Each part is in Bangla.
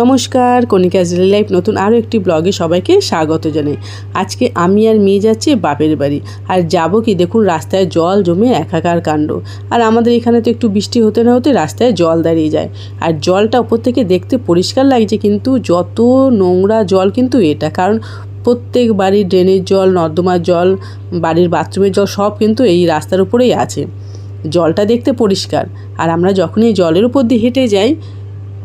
নমস্কার, কণিকা জেলি লাইফ নতুন আরও একটি ব্লগে সবাইকে স্বাগত জানাই। আজকে আমি আর মেয়ে যাচ্ছি বাপের বাড়ি। আর যাব কি দেখুন, রাস্তায় জল জমে একাকার কাণ্ড। আর আমাদের এখানে তো একটু বৃষ্টি হতে না হতে রাস্তায় জল দাঁড়িয়ে যায়। আর জলটা ওপর থেকে দেখতে পরিষ্কার লাগছে, কিন্তু যত নোংরা জল কিন্তু এটা। কারণ প্রত্যেক বাড়ির ড্রেনের জল, নর্দমার জল, বাড়ির বাথরুমের জল সব কিন্তু এই রাস্তার উপরেই আছে। জলটা দেখতে পরিষ্কার। আর আমরা যখনই জলের উপর দিয়ে হেঁটে যাই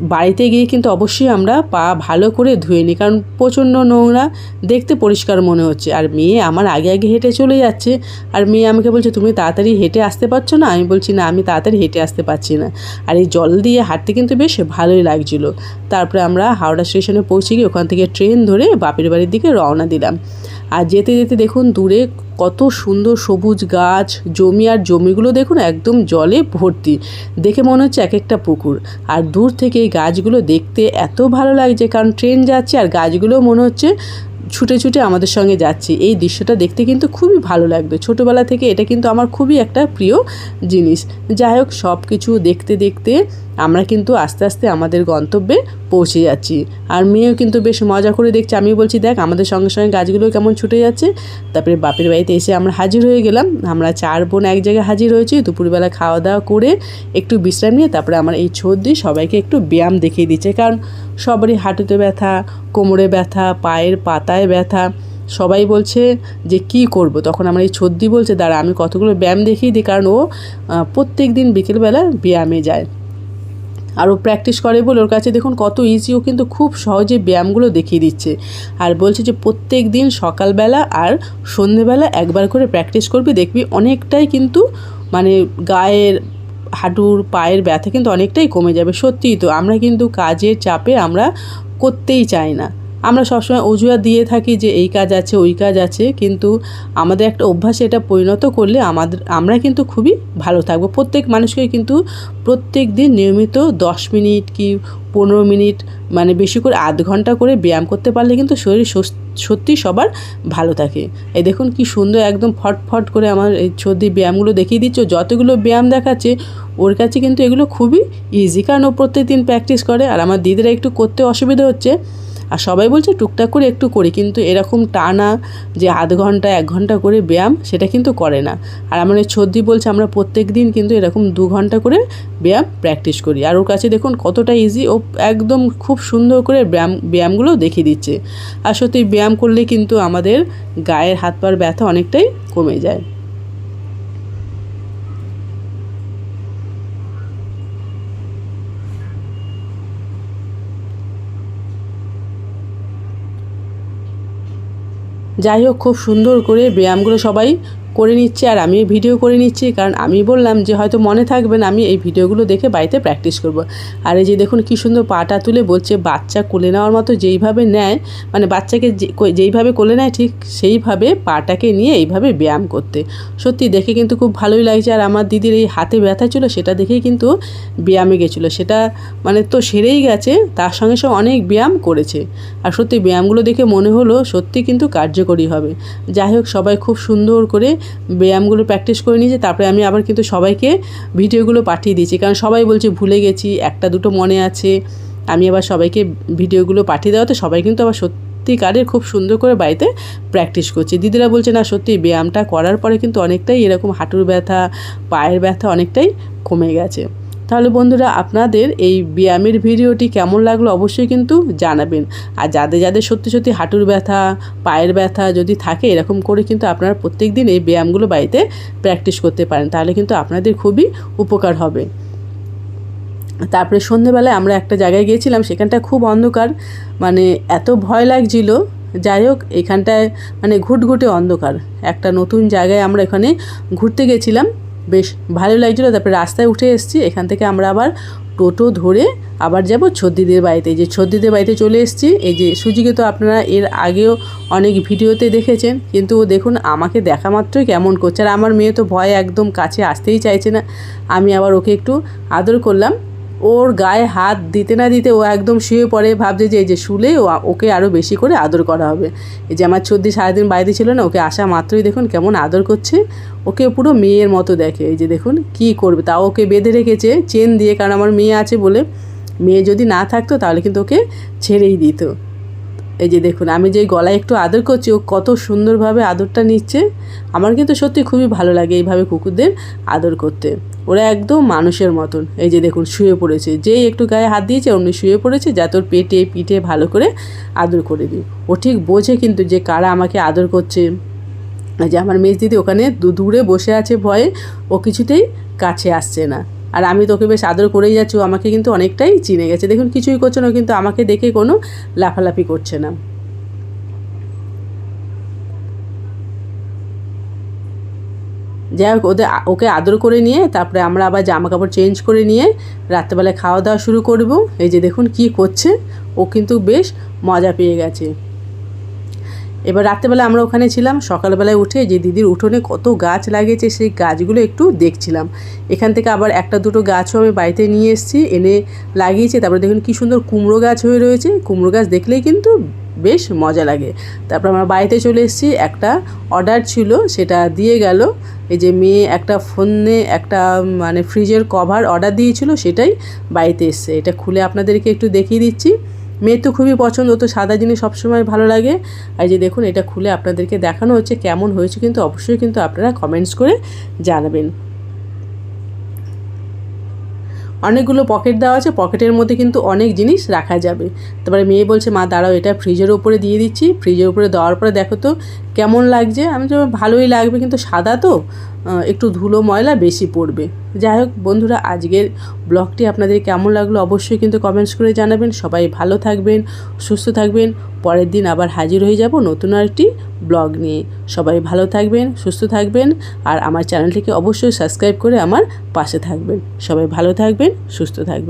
বাড়িতে গিয়ে কিন্তু অবশ্যই আমরা পা ভালো করে ধুয়ে নিই। কারণ প্রচণ্ড নোংরা, দেখতে পরিষ্কার মনে হচ্ছে। আর মেয়ে আমার আগে আগে হেঁটে চলে যাচ্ছে। আর মেয়ে আমাকে বলছে, তুমি তাড়াতাড়ি হেঁটে আসতে পারছ না? আমি বলছি, না, আমি তাড়াতাড়ি হেঁটে আসতে পারছি না। আর এই জল দিয়ে হাঁটতে কিন্তু বেশ ভালোই লাগছিল। তারপরে আমরা হাওড়া স্টেশনে পৌঁছে গিয়ে ওখান থেকে ট্রেন ধরে বাপের বাড়ির দিকে রওনা দিলাম। আর যেতে যেতে দেখুন দূরে কত সুন্দর সবুজ গাছ, জমি আর জমিগুলো দেখুন একদম জলে ভর্তি। দেখে মনে হচ্ছে এক একটা পুকুর। আর দূর থেকে এই গাছগুলো দেখতে এত ভালো লাগছে কারণ ট্রেন যাচ্ছে আর গাছগুলো মনে হচ্ছে ছুটে ছুটে আমাদের সঙ্গে যাচ্ছে। এই দৃশ্যটা দেখতে কিন্তু খুবই ভালো লাগবে। ছোটোবেলা থেকে এটা কিন্তু আমার খুবই একটা প্রিয় জিনিস। যাই হোক সব কিছু দেখতে দেখতে আমরা কিন্তু আস্তে আস্তে আমাদের গন্তব্যে পৌঁছে যাচ্ছি। আর মেয়েও কিন্তু বেশ মজা করে দেখছে। আমি বলছি, দেখ, আমাদের সঙ্গে সঙ্গে গাছগুলো কেমন ছুটে যাচ্ছে। তারপরে বাপের বাড়িতে এসে আমরা হাজির হয়ে গেলাম। আমরা চার বোন এক জায়গায় হাজির হয়েছি। দুপুরবেলা খাওয়া দাওয়া করে একটু বিশ্রাম নিয়ে তারপরে আমার এই ছর্দি সবাইকে একটু ব্যায়াম দেখিয়ে দিচ্ছে। কারণ সবারই হাঁটুতে ব্যথা, কোমরে ব্যথা, পায়ের পাতায় ব্যথা। সবাই বলছে যে, কি করব? তখন আমার এই ছর্দি বলছে, দাঁড়া, আমি কতগুলো ব্যায়াম দেখিয়ে দিই। কারণ ও প্রত্যেক দিন বিকেলবেলা ব্যায়ামে যায়। আর ও প্র্যাকটিস করে বলে ওর কাছে দেখুন কত ইজি ও কিন্তু খুব সহজে ব্যায়ামগুলো দেখিয়ে দিচ্ছে। আর বলছে যে প্রত্যেক দিন সকালবেলা আর সন্ধেবেলা একবার করে প্র্যাকটিস করবি, দেখবি অনেকটাই কিন্তু মানে গায়ের, হাঁটুর, পায়ের ব্যথা কিন্তু অনেকটাই কমে যাবে। সত্যিই তো, আমরা কিন্তু কাজের চাপে আমরা করতেই চাই না। আমরা সবসময় অজুহাত দিয়ে থাকি যে এই কাজ আছে, ওই কাজ আছে, কিন্তু আমাদের একটা অভ্যাসে এটা পরিণত করলে আমাদের, আমরা কিন্তু খুবই ভালো থাকব। প্রত্যেক মানুষকে কিন্তু প্রত্যেক দিন নিয়মিত দশ মিনিট কি পনেরো মিনিট মানে বেশি করে আধ ঘণ্টা করে ব্যায়াম করতে পারলে কিন্তু শরীর সত্যি সবার ভালো থাকে। এই দেখুন কি সুন্দর একদম ফটফট করে আমার এই সর্দি ব্যায়ামগুলো দেখিয়ে দিচ্ছ। যতগুলো ব্যায়াম দেখাচ্ছে, ওর কাছে কিন্তু এগুলো খুবই ইজি কারণ ও প্রত্যেক দিন প্র্যাকটিস করে। আর আমার দিদিরা একটু করতে অসুবিধা হচ্ছে। আর সবাই বলছে টুকটাক করে একটু করি, কিন্তু এরকম টানা যে আধ ঘণ্টা, এক ঘণ্টা করে ব্যায়াম সেটা কিন্তু করে না। আর আমার ছর্দি বলছে আমরা প্রত্যেক দিন কিন্তু এরকম দু ঘণ্টা করে ব্যায়াম প্র্যাকটিস করি। আর ওর কাছে দেখুন কতটা ইজি ও একদম খুব সুন্দর করে ব্যায়াম, ব্যায়ামগুলো দেখিয়ে দিচ্ছে। আর সত্যি ব্যায়াম করলে কিন্তু আমাদের গায়ের হাত পার ব্যথা অনেকটাই কমে যায়। যাই হোক খুব সুন্দর করে ব্যায়ামগুলো সবাই করে নিচ্ছে আর আমি ভিডিও করে নিচ্ছি, কারণ আমি বললাম যে হয়তো মনে থাকবেন আমি এই ভিডিওগুলো দেখে বাড়িতে প্র্যাকটিস করব। আর এই যে দেখুন কী সুন্দর পাটা তুলে বলছে, বাচ্চা কোলে নেওয়ার মতো যেইভাবে নেয় মানে বাচ্চাকে যেইভাবে কোলে নেয় ঠিক সেইভাবে পাটাকে নিয়ে এইভাবে ব্যায়াম করতে। সত্যি দেখে কিন্তু খুব ভালোই লাগছে, আর আমার দিদির এই হাতে ব্যথা ছিল সেটা দেখেই কিন্তু ব্যায়ামে গেছিল। সেটা মানে তো সেরেই গেছে, তার সঙ্গে সঙ্গে অনেক ব্যায়াম করেছে। আর সত্যি ব্যায়ামগুলো দেখে মনে হলো সত্যি কিন্তু কার্যকরী হবে। যাই হোক, সবাই খুব সুন্দর করে ব্যায়ামগুলো প্র্যাকটিস করে নিয়েছি, তারপরে আমি আবার কিন্তু সবাইকে ভিডিওগুলো পাঠিয়ে দিয়েছি। কারণ সবাই বলছে, ভুলে গেছি, একটা দুটো মনে আছে। আমি আবার সবাইকে ভিডিওগুলো পাঠিয়ে দেওয়াতে সবাই কিন্তু আবার সত্যিকারের খুব সুন্দর করে বাড়িতে প্র্যাকটিস করছে। দিদিরা বলছে, না, সত্যি ব্যায়ামটা করার পরে কিন্তু অনেকটাই এরকম হাঁটুর ব্যথা, পায়ের ব্যথা অনেকটাই কমে গেছে। তাহলে বন্ধুরা আপনাদের এই ব্যায়ামের ভিডিওটি কেমন লাগল অবশ্যই কিন্তু জানাবেন। আর যাদের যাদের সত্যি সত্যি হাঁটুর ব্যথা, পায়ের ব্যথা যদি থাকে, এরকম করে কিন্তু আপনারা প্রত্যেক দিন এই ব্যায়ামগুলো বাড়িতে প্র্যাকটিস করতে পারেন, তাহলে কিন্তু আপনাদের খুবই উপকার হবে। তারপরে সন্ধেবেলায় আমরা একটা জায়গায় গিয়েছিলাম, সেখানটা খুব অন্ধকার মানে এত ভয় লাগছিল। যাই হোক, এখানটায় মানে ঘুটঘুটে অন্ধকার। একটা নতুন জায়গায় আমরা এখানে ঘুরতে গেছিলাম। বেশ ভালো লাগছিল। তারপরে রাস্তায় উঠে এসেছি। এখান থেকে আমরা আবার টোটো ধরে আবার যাব ছদ্দিদের বাড়িতে। যে ছদ্দিদের বাড়িতে চলে এসেছি। এই যে সুজিকে তো আপনারা এর আগেও অনেক ভিডিওতে দেখেছেন। কিন্তু ও দেখুন, আমাকে দেখা মাত্রই কেমন করছে। আর আমার মেয়ে তো ভয় একদম কাছে আসতেই চাইছে না। আমি আবার ওকে একটু আদর করলাম। ওর গায়ে হাত দিতে না দিতে ও একদম শুয়ে পড়ে, ভাবছে যে এই যে শুলে ওকে আরও বেশি করে আদর করা হবে। এই যে আমার চোদ্দি সারাদিন বাইরে ছিল না, ওকে আসা মাত্রই দেখুন কেমন আদর করছে। ওকে পুরো মেয়ের মতো দেখে, এই যে দেখুন কি করবে, তাও ওকে বেঁধে রেখেছে, চেন দিয়ে, কারণ আমার মেয়ে আছে বলে। মেয়ে যদি না থাকতো তাহলে কিন্তু ওকে ছেড়েই দিত। এই যে দেখুন, আমি যে গলায় একটু আদর করছি, ও কত সুন্দরভাবে আদরটা নিচ্ছে। আমার কিন্তু সত্যি খুবই ভালো লাগে এইভাবে কুকুরদের আদর করতে। ওরা একদম মানুষের মতন। এই যে দেখুন, শুয়ে পড়েছে। যেই একটু গায়ে হাত দিয়েছে, অমনি শুয়ে পড়েছে, যাতে ওর পেটে, পিঠে ভালো করে আদর করে দিই। ও ঠিক বোঝে কিন্তু যে কারা আমাকে আদর করছে। যে আমার মেজ দিদি ওখানে দূরে বসে আছে ভয়ে, ও কিছুতেই কাছে আসছে না। আর আমি তোকে বেশ আদর করেই যাচ্ছি, ও আমাকে কিন্তু অনেকটাই চিনে গেছে। দেখুন, কিছুই করছে না কিন্তু আমাকে দেখে কোনো লাফালাফি করছে না। যাই হোক, ওদের ওকে আদর করে নিয়ে, তারপরে আমরা আবার জামা কাপড় চেঞ্জ করে নিয়ে রাত্রেবেলায় খাওয়া দাওয়া শুরু করব। এই যে দেখুন, কি করছে, ও কিন্তু বেশ মজা পেয়ে গেছে। এবার রাত্রেবেলা আমরা ওখানে ছিলাম, সকালবেলায় উঠে যে দিদির উঠোনে কত গাছ লাগিয়েছে সেই গাছগুলো একটু দেখছিলাম। এখান থেকে আবার একটা দুটো গাছও আমি বাড়িতে নিয়ে এসেছি, এনে লাগিয়েছি। তারপরে দেখুন কি সুন্দর কুমড়ো গাছ হয়ে রয়েছে। কুমড়ো গাছ দেখলেই কিন্তু বেশ মজা লাগে। তারপর আমরা বাড়িতে চলে এসেছি। একটা অর্ডার ছিল, সেটা দিয়ে গেল। এই যে মেয়ে একটা ফোনে একটা মানে ফ্রিজের কভার অর্ডার দিয়েছিল, সেটাই বাড়িতে এসছে। এটা খুলে আপনাদেরকে একটু দেখিয়ে দিচ্ছি। মেয়ের তো খুবই পছন্দ তো সাদা জিনিস সবসময় ভালো লাগে। আর যে দেখুন, এটা খুলে আপনাদেরকে দেখানো হচ্ছে, কেমন হয়েছে কিন্তু অবশ্যই কিন্তু আপনারা কমেন্টস করে জানাবেন। অনেকগুলো পকেট দেওয়া আছে, পকেটের মধ্যে কিন্তু অনেক জিনিস রাখা যাবে। তারপরে মেয়ে বলছে, মা, দাঁড়াও, এটা ফ্রিজের উপরে দিয়ে দিচ্ছি। ফ্রিজের উপরে দেওয়ার পরে দেখো তো কেমন লাগছে। আমি তো ভালোই লাগবে, কিন্তু সাদা তো একটু ধুলো ময়লা বেশি পড়বে। যাই হোক বন্ধুরা, আজকের ব্লগটি আপনাদের কেমন লাগল অবশ্যই কিন্তু কমেন্টস করে জানাবেন। সবাই ভালো থাকবেন, সুস্থ থাকবেন। পরের দিন আবার হাজির হয়ে যাব নতুন আরেকটি ব্লগ নিয়ে। সবাই ভালো থাকবেন, সুস্থ থাকবেন আর আমার চ্যানেলটিকে অবশ্যই সাবস্ক্রাইব করে আমার পাশে থাকবেন। সবাই ভালো থাকবেন, সুস্থ থাকবেন।